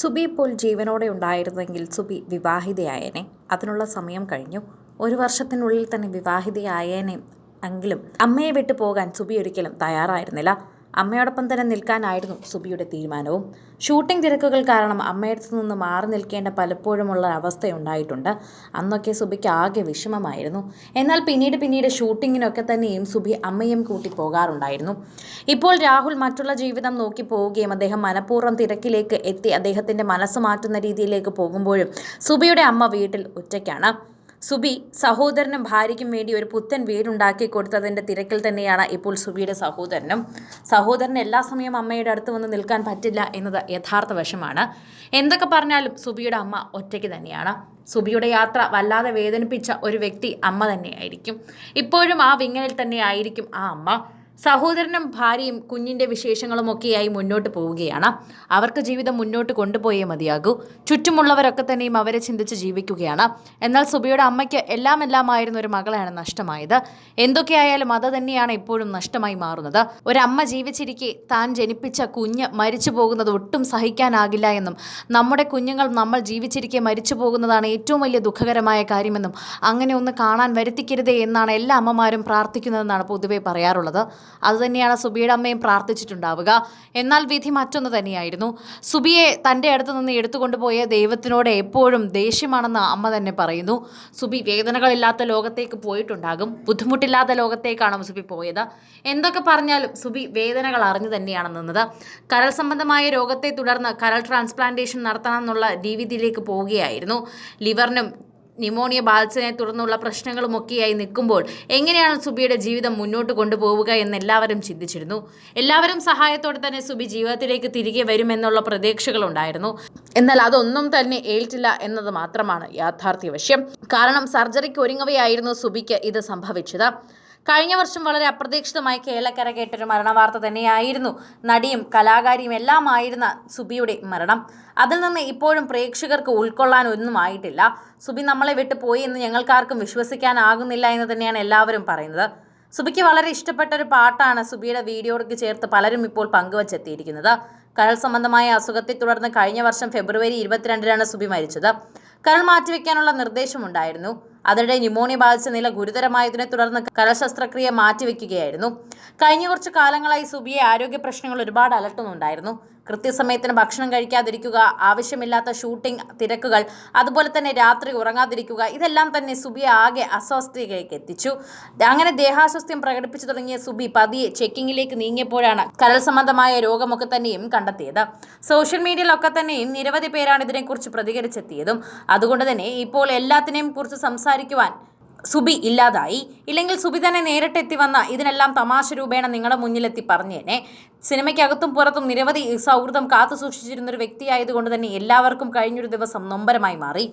സുബി ഇപ്പോൾ ജീവനോടെ ഉണ്ടായിരുന്നെങ്കിൽ സുബി വിവാഹിതയായേനെ. അതിനുള്ള സമയം കഴിഞ്ഞു. ഒരു വർഷത്തിനുള്ളിൽ തന്നെ വിവാഹിതയായേനെ എങ്കിലും അമ്മയെ വിട്ടു പോകാൻ സുബി ഒരിക്കലും തയ്യാറായിരുന്നില്ല. അമ്മയോടൊപ്പം തന്നെ നിൽക്കാനായിരുന്നു സുബിയുടെ തീരുമാനവും. ഷൂട്ടിംഗ് തിരക്കുകൾ കാരണം അമ്മയടുത്ത് നിന്ന് മാറി നിൽക്കേണ്ട പലപ്പോഴുമുള്ള അവസ്ഥയുണ്ടായിട്ടുണ്ട്. അന്നൊക്കെ സുബിക്ക് ആകെ വിഷമമായിരുന്നു. എന്നാൽ പിന്നീട് പിന്നീട് ഷൂട്ടിങ്ങിനൊക്കെ തന്നെയും സുബി അമ്മയും കൂട്ടി പോകാറുണ്ടായിരുന്നു. ഇപ്പോൾ രാഹുൽ മറ്റുള്ള ജീവിതം നോക്കി പോവുകയും അദ്ദേഹം മനഃപൂർവം തിരക്കിലേക്ക് എത്തി അദ്ദേഹത്തിന്റെ മനസ്സ് മാറ്റുന്ന രീതിയിലേക്ക് പോകുമ്പോഴും സുബിയുടെ അമ്മ വീട്ടിൽ ഒറ്റയ്ക്കാണ്. സുബി സഹോദരനും ഭാര്യയ്ക്കും വേണ്ടി ഒരു പുത്തൻ വീടുണ്ടാക്കി കൊടുത്തതിന്റെ തിരക്കിൽ തന്നെയാണ് ഇപ്പോൾ സുബിയുടെ സഹോദരനും. സഹോദരൻ എല്ലാ സമയവും അമ്മയുടെ അടുത്ത് വന്ന് നിൽക്കാൻ പറ്റില്ല എന്നത് യഥാർത്ഥ വശമാണ് എന്തൊക്കെ പറഞ്ഞാലും സുബിയുടെ അമ്മ ഒറ്റയ്ക്ക് തന്നെയാണ്. സുബിയുടെ യാത്ര വല്ലാതെ വേദനിപ്പിച്ച ഒരു വ്യക്തി അമ്മ തന്നെയായിരിക്കും. ഇപ്പോഴും ആ വിങ്ങലിൽ തന്നെയായിരിക്കും ആ അമ്മ. സഹോദരനും ഭാര്യയും കുഞ്ഞിന്റെ വിശേഷങ്ങളുമൊക്കെയായി മുന്നോട്ട് പോവുകയാണ്. അവർക്ക് ജീവിതം മുന്നോട്ട് കൊണ്ടുപോയേ മതിയാകൂ. ചുറ്റുമുള്ളവരൊക്കെ തന്നെയും അവരെ ചിന്തിച്ച് ജീവിക്കുകയാണ്. എന്നാൽ സുബിയുടെ അമ്മയ്ക്ക് എല്ലാം എല്ലാമായിരുന്ന ഒരു മകളാണ് നഷ്ടമായത്. എന്തൊക്കെയായാലും അത് തന്നെയാണ് ഇപ്പോഴും നഷ്ടമായി മാറുന്നത്. ഒരമ്മ ജീവിച്ചിരിക്കെ താൻ ജനിപ്പിച്ച കുഞ്ഞ് മരിച്ചു പോകുന്നത് ഒട്ടും സഹിക്കാനാകില്ല എന്നും നമ്മുടെ കുഞ്ഞുങ്ങൾ നമ്മൾ ജീവിച്ചിരിക്കെ മരിച്ചു പോകുന്നതാണ് ഏറ്റവും വലിയ ദുഃഖകരമായ കാര്യമെന്നും അങ്ങനെ ഒന്ന് കാണാൻ വരുത്തിക്കരുതേ എന്നാണ് എല്ലാ അമ്മമാരും പ്രാർത്ഥിക്കുന്നതെന്നാണ് പൊതുവെ പറയാറുള്ളത്. അതുതന്നെയാണ് സുബിയുടെ അമ്മയും പ്രാർത്ഥിച്ചിട്ടുണ്ടാവുക. എന്നാൽ വിധി മറ്റൊന്ന് തന്നെയായിരുന്നു. സുബിയെ തന്റെ അടുത്ത് നിന്ന് എടുത്തുകൊണ്ടുപോയ ദൈവത്തിനോട് എപ്പോഴും ദേഷ്യമാണെന്ന് അമ്മ തന്നെ പറയുന്നു. സുബി വേദനകളില്ലാത്ത ലോകത്തേക്ക് പോയിട്ടുണ്ടാകും. ബുദ്ധിമുട്ടില്ലാത്ത ലോകത്തേക്കാണ് സുബി പോയത്? എന്തൊക്കെ പറഞ്ഞാലും സുബി വേദനകൾ അറിഞ്ഞു തന്നെയാണ് നിന്നത്. കരൾ സംബന്ധമായ രോഗത്തെ തുടർന്ന് കരൾ ട്രാൻസ്പ്ലാന്റേഷൻ നടത്തണം എന്നുള്ള രീതിയിലേക്ക് പോവുകയായിരുന്നു. ലിവറിനും ന്യൂമോണിയ ബാധിച്ചതിനെ തുടർന്നുള്ള പ്രശ്നങ്ങളും പ്രശ്നങ്ങളുമൊക്കെയായി നിൽക്കുമ്പോൾ എങ്ങനെയാണ് സുബിയുടെ ജീവിതം മുന്നോട്ട് കൊണ്ടുപോവുക എന്ന് എല്ലാവരും ചിന്തിച്ചിരുന്നു. എല്ലാവരും സഹായത്തോടെ തന്നെ സുബി ജീവിതത്തിലേക്ക് തിരികെ വരുമെന്നുള്ള പ്രതീക്ഷകളുണ്ടായിരുന്നു. എന്നാൽ അതൊന്നും തന്നെ ഏൽറ്റില്ല എന്നത് മാത്രമാണ് യാഥാർത്ഥ്യവശ്യം കാരണം സർജറിക്ക് ഒരുങ്ങവെയായിരുന്നു സുബിക്ക് ഇത് സംഭവിച്ചത്. കഴിഞ്ഞ വർഷം വളരെ അപ്രതീക്ഷിതമായി കേരളക്കര കേട്ടൊരു മരണവാർത്ത തന്നെയായിരുന്നു. നടിയും കലാകാരിയും എല്ലാമായിരുന്ന സുബിയുടെ മരണം. അതിൽ നിന്ന് ഇപ്പോഴും പ്രേക്ഷകർക്ക് ഉൾക്കൊള്ളാൻ ഒന്നും ആയിട്ടില്ല. സുബി നമ്മളെ വിട്ടു പോയി എന്ന് ഞങ്ങൾക്കാർക്കും വിശ്വസിക്കാനാകുന്നില്ല എന്ന് തന്നെയാണ് എല്ലാവരും പറയുന്നത്. സുബിക്ക് വളരെ ഇഷ്ടപ്പെട്ട ഒരു പാട്ടാണ് സുബിയുടെ വീഡിയോയ്ക്ക് ചേർത്ത് പലരും ഇപ്പോൾ പങ്കുവച്ചെത്തിയിരിക്കുന്നത്. കരൾ സംബന്ധമായ അസുഖത്തെ തുടർന്ന് കഴിഞ്ഞ വർഷം ഫെബ്രുവരി ഇരുപത്തിരണ്ടിനാണ് സുബി മരിച്ചത്. കരൾ മാറ്റിവെക്കാനുള്ള നിർദ്ദേശമുണ്ടായിരുന്നു. അതിനിടെ ന്യൂമോണിയ ബാധിച്ച നില ഗുരുതരമായതിനെ തുടർന്ന് കരശസ്ത്രക്രിയ മാറ്റിവെക്കുകയായിരുന്നു. കഴിഞ്ഞ കുറച്ച് കാലങ്ങളായി സുബിയെ ആരോഗ്യ പ്രശ്നങ്ങൾ ഒരുപാട് അലട്ടുന്നുണ്ടായിരുന്നു. കൃത്യസമയത്തിന് ഭക്ഷണം കഴിക്കാതിരിക്കുക ആവശ്യമില്ലാത്ത ഷൂട്ടിംഗ് തിരക്കുകൾ അതുപോലെ തന്നെ രാത്രി ഉറങ്ങാതിരിക്കുക ഇതെല്ലാം തന്നെ സുബിയെ ആകെ അസ്വസ്ഥതയിലേക്ക് എത്തിച്ചു. അങ്ങനെ ദേഹാസ്വസ്ഥ്യം പ്രകടിപ്പിച്ചു തുടങ്ങിയ സുബി പതിയെ ചെക്കിങ്ങിലേക്ക് നീങ്ങിയപ്പോഴാണ് കരൾ സംബന്ധമായ രോഗമൊക്കെ തന്നെയും കണ്ടെത്തിയത്. സോഷ്യൽ മീഡിയയിലൊക്കെ തന്നെയും നിരവധി പേരാണ് ഇതിനെക്കുറിച്ച് പ്രതികരിച്ചെത്തിയതും. അതുകൊണ്ട് തന്നെ ഇപ്പോൾ എല്ലാത്തിനെയും കുറിച്ച് സംസാരിക്കുവാൻ സുബി ഇല്ലാതായി. ഇല്ലെങ്കിൽ സുബി തന്നെ നേരിട്ടെത്തി വന്ന ഇതിനെല്ലാം തമാശ രൂപേണ നിങ്ങളുടെ മുന്നിലെത്തി പറഞ്ഞേനെ. സിനിമയ്ക്കകത്തും പുറത്തും നിരവധി സൗഹൃദം കാത്തു സൂക്ഷിച്ചിരുന്ന ഒരു വ്യക്തിയായതുകൊണ്ട് തന്നെ എല്ലാവർക്കും കഴിഞ്ഞൊരു ദിവസം നൊമ്പരമായി മാറി.